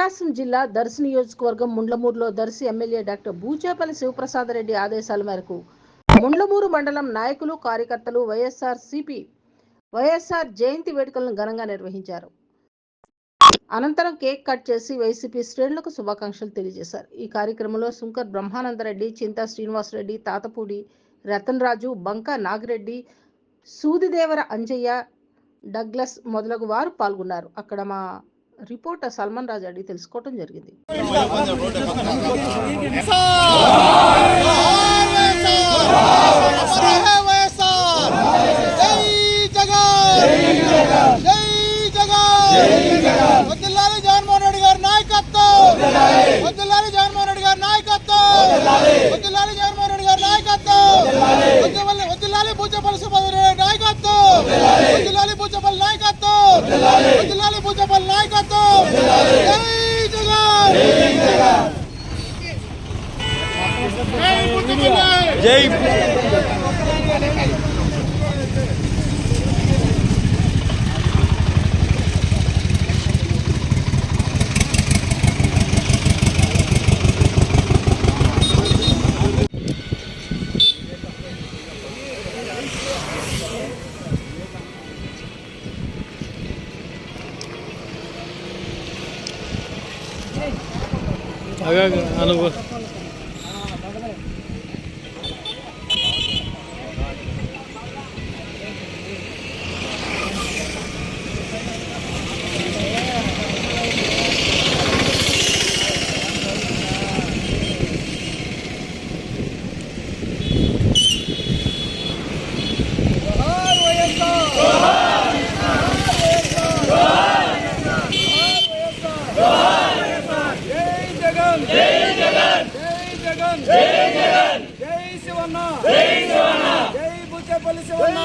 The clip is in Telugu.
ప్రకాశం జిల్లా దర్శి నియోజకవర్గం ముండ్లమూరులో దర్శి ఎమ్మెల్యే డాక్టర్ బూచేపల్లి శివప్రసాద్ రెడ్డి ఆదేశాల మేరకు ముండ్లమూరు మండలం నాయకులు కార్యకర్తలు వైఎస్ఆర్ సిపి వైఎస్ఆర్ జయంతి వేడుకలను ఘనంగా నిర్వహించారు. అనంతరం కేక్ కట్ చేసి వైసీపీ శ్రేణులకు శుభాకాంక్షలు తెలియజేశారు. ఈ కార్యక్రమంలో శంకర్ బ్రహ్మానందరెడ్డి చింతా శ్రీనివాసరెడ్డి తాతపూడి రతన్ రాజు నాగిరెడ్డి సూదిదేవర అంజయ్య డగ్లస్ మొదలగు వారు పాల్గొన్నారు. అక్కడ మా రిపోర్టర్ సల్మాన్ రాజు అడిగి తెలుసుకోవడం జరిగింది. జగన్మోహన్ రెడ్డి గారి నాయకత్వం. జగన్మోహన్ రెడ్డి గారి నాయకత్వం. జగన్మోహన్ రెడ్డి గారి నాయకత్వం. వద్దులాలి వద్దులాలి నాయకత్వం. వద్దులాలి బూచపల్లి నాయకత్వం వద్దులాలి బూచపల్లి నాయకత్వం జై జగన్ జై జై అనుభవం జై జగన్ జై జగన్ జై జగన్! జై శివన్న! జై బుచ్చపల్లి శివన్న!